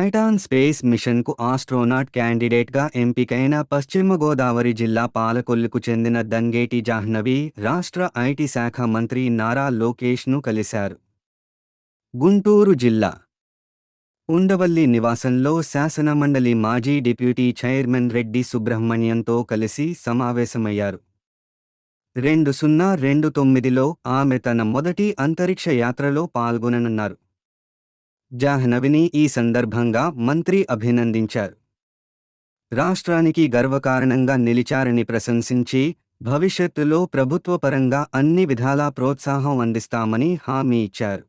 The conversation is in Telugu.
టైటాన్ స్పేస్ మిషన్కు ఆస్ట్రోనాట్ క్యాండిడేట్గా ఎంపికైన పశ్చిమ గోదావరి జిల్లా పాలకొల్లుకు చెందిన దంగేటి జాహ్నవి రాష్ట్ర ఐటీ శాఖ మంత్రి నారా లోకేష్ను కలిశారు. గుంటూరు జిల్లా ఉండవల్లి నివాసంలో శాసనమండలి మాజీ డిప్యూటీ చైర్మన్ రెడ్డి సుబ్రహ్మణ్యంతో కలిసి సమావేశమయ్యారు. రెండు సున్నా రెండు తొమ్మిదిలో ఆమె తన మొదటి అంతరిక్ష యాత్రలో పాల్గొననున్నారు. జాహ్నవిని ఈ సందర్భంగా మంత్రి అభినందించారు. రాష్ట్రానికి గర్వకారణంగా నిలిచారని ప్రశంసించి భవిష్యత్తులో ప్రభుత్వపరంగా అన్ని విధాలా ప్రోత్సాహం అందిస్తామని హామీ ఇచ్చారు.